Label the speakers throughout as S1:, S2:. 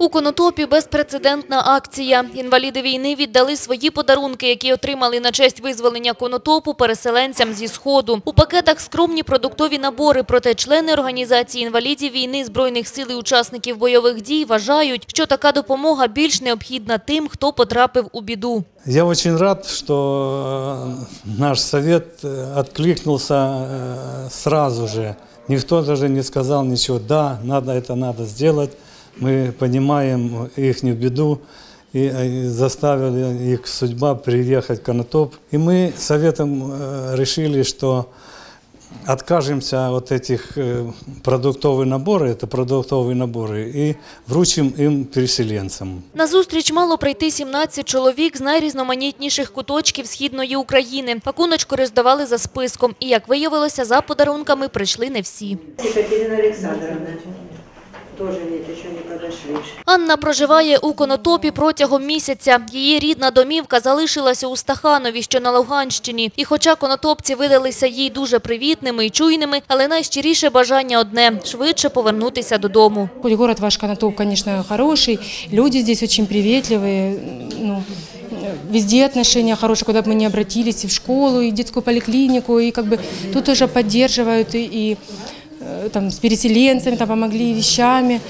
S1: У Конотопі безпрецедентна акція. Інваліди війни віддали свої подарунки, які отримали на честь визволення Конотопу переселенцям зі Сходу. У пакетах скромні продуктові набори, проте члени організації інвалідів війни, Збройних сил і учасників бойових дій вважають, що така допомога більш необхідна тим, хто потрапив у біду.
S2: Я очень рад, что э, наш совет э, откликнулся э, сразу же. Никто даже не сказал ничего, да, надо это надо сделать. Мы понимаем их беду и э, заставили их судьба приехать в Конотоп. И мы советом э, решили, что откажемся от этих э, продуктовых наборы, это продуктовые наборы, и вручим им переселенцам.
S1: На зустріч мало прийти 17 чоловік з найрізноманітніших куточків східної України. Пакуночку роздавали за списком, і як виявилося, за подарунками прийшли не всі.
S3: Екатерина Александровна. Тоже нет, еще не подошли.
S1: Анна проживає у Конотопі протягом місяця. Її рідна домівка залишилася у Стаханові, що на Луганщині. І хоча конотопці видалися їй дуже привітними і чуйними, але найщиріше бажання одне – швидше повернутися додому.
S4: Хоть город ваш Конотоп, конечно, хороший, люди здесь очень приветливые, ну, везде отношения хорошие, куда бы мы ни обратились, и в школу, и в детскую поликлинику, и как бы тут тоже поддерживают, и, и э, там с переселенцами там помогли вещами.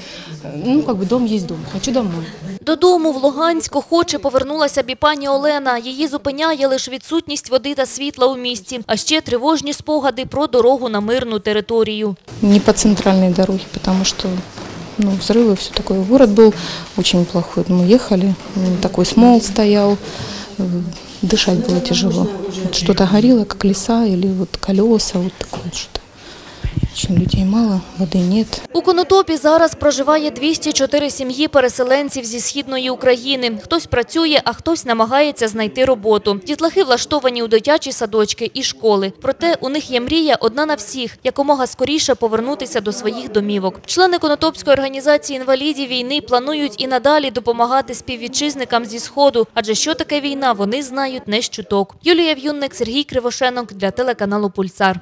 S4: Ну, как бы дом есть дом, хочу домой.
S1: Додому в Луганськ охоче повернулася б і пані Олена. Її зупиняє лише відсутність води та світла у місті, а ще тривожні спогади про дорогу на мирну територію.
S5: не по центральной дороге, потому что ну, взрывы, все такое. Город был очень плохой. Мы ехали, м, такой смол стоял, э, дышать было тяжело. Вот что-то горело, как леса или вот колеса, вот такое что-то. Очень людей мало, воды нет.
S1: У Конотопі зараз проживає 204 сім'ї переселенців зі східної України. Хтось працює, а хтось намагається знайти роботу. Дітлахи влаштовані у дитячі садочки і школи. Проте у них є мрія одна на всіх – якомога скоріше повернутися до своїх домівок. Члени Конотопської організації інвалідів війни планують і надалі допомагати співвітчизникам зі Сходу, адже що таке війна, вони знають не з чуток. Юлія В'юнник, Сергій Кривошенок для телеканалу «Пульсар».